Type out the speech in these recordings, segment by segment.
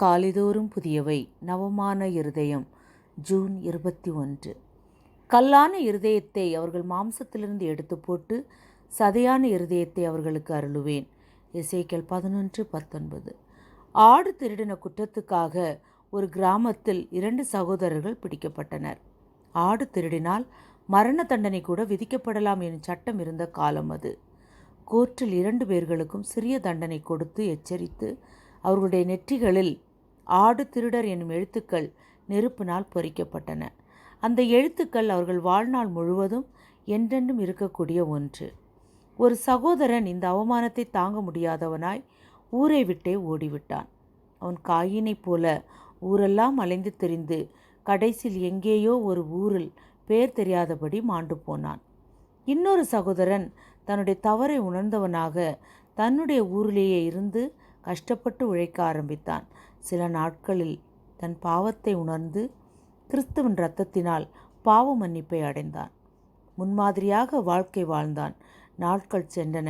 காலிதோறும் புதியவை. நவமான இருதயம். ஜூன் இருபத்தி ஒன்று. கல்லான இருதயத்தை அவர்கள் மாம்சத்திலிருந்து எடுத்து போட்டு சதையான இருதயத்தை அவர்களுக்கு அருளுவேன். இசைக்கல் பதினொன்று பத்தொன்பது. ஆடு திருடின குற்றத்துக்காக ஒரு கிராமத்தில் இரண்டு சகோதரர்கள் பிடிக்கப்பட்டனர். ஆடு திருடினால் மரண தண்டனை கூட விதிக்கப்படலாம் எனும் சட்டம் இருந்த காலம் அது. கோர்ட்டில் இரண்டு பேர்களுக்கும் சிறிய தண்டனை கொடுத்து எச்சரித்து அவர்களுடைய நெற்றிகளில் ஆடு திருடர் என்னும் எழுத்துக்கள் நெருப்பினால் பொறிக்கப்பட்டன. அந்த எழுத்துக்கள் அவர்கள் வாழ்நாள் முழுவதும் என்றென்றும் இருக்கக்கூடிய ஒன்று. ஒரு சகோதரன் இந்த அவமானத்தை தாங்க முடியாதவனாய் ஊரை விட்டே ஓடிவிட்டான். அவன் காயினைப் போல ஊரெல்லாம் அலைந்து தெரிந்து கடைசியில் எங்கேயோ ஒரு ஊரில் பேர் தெரியாதபடி மாண்டு போனான். இன்னொரு சகோதரன் தன்னுடைய தவறை உணர்ந்தவனாக தன்னுடைய ஊரிலேயே இருந்து கஷ்டப்பட்டு உழைக்க ஆரம்பித்தான். சில நாட்களில் தன் பாவத்தை உணர்ந்து கிறிஸ்துவின் இரத்தத்தினால் பாவ மன்னிப்பை அடைந்தான். முன்மாதிரியாக வாழ்க்கை வாழ்ந்தான். நாட்கள் சென்றன.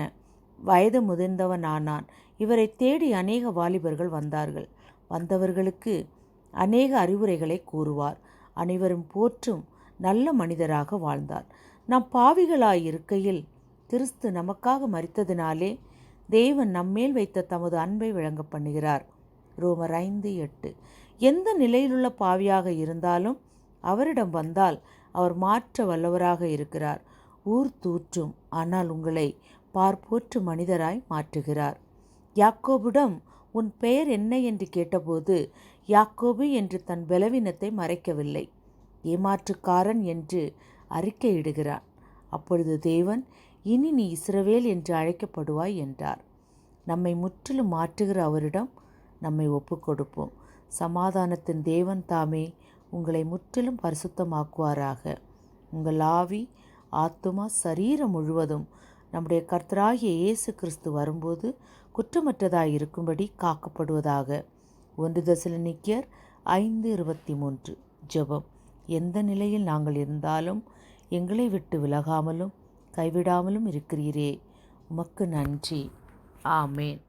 வயது முதிர்ந்தவன் ஆனான் இவரை தேடி அநேக வாலிபர்கள் வந்தார்கள். வந்தவர்களுக்கு அநேக அறிவுரைகளை கூறுவார். அனைவரும் போற்றும் நல்ல மனிதராக வாழ்ந்தார். நாம் பாவிகளாய் இருக்கையில் கிறிஸ்து நமக்காக மறித்ததினாலே தேவன் நம்மேல் வைத்த தமது அன்பை விளங்க பண்ணுகிறார் ரோமர் ஐந்து எட்டு. எந்த நிலையிலுள்ள பாவியாக இருந்தாலும் அவரிடம் வந்தால் அவர் மாற்ற வல்லவராக இருக்கிறார். ஊர் தூற்றும் ஆனால் உங்களை பார்ப்போற்று மனிதராய் மாற்றுகிறார். யாக்கோபிடம் உன் பெயர் என்ன என்று கேட்டபோது யாக்கோபு என்று தன் பலவீனத்தை மறைக்கவில்லை. ஏமாற்றுக்காரன் என்று அறிக்கையிடுகிறான். அப்பொழுது தேவன் இனி நீ இஸ்ரவேல் என்று அழைக்கப்படுவாய் என்றார். நம்மை முற்றிலும் மாற்றுகிற அவரிடம் நம்மை ஒப்புக்கொடுப்போம். சமாதானத்தின் தேவன் தாமே உங்களை முற்றிலும் பரிசுத்தமாக்குவாராக. உங்கள் ஆவி ஆத்துமா சரீரம் முழுவதும் நம்முடைய கர்த்தராகிய இயேசு கிறிஸ்து வரும்போது குற்றமற்றதாய் இருக்கும்படி காக்கப்படுவதாக. ஒன்று தசலனிக்கியர் ஐந்து இருபத்தி மூன்று. ஜெபம். எந்த நிலையில் நாங்கள் இருந்தாலும் எங்களை விட்டு விலகாமலும் கைவிடாமலும் இருக்கிறீரே. உமக்கு நன்றி. ஆமேன்.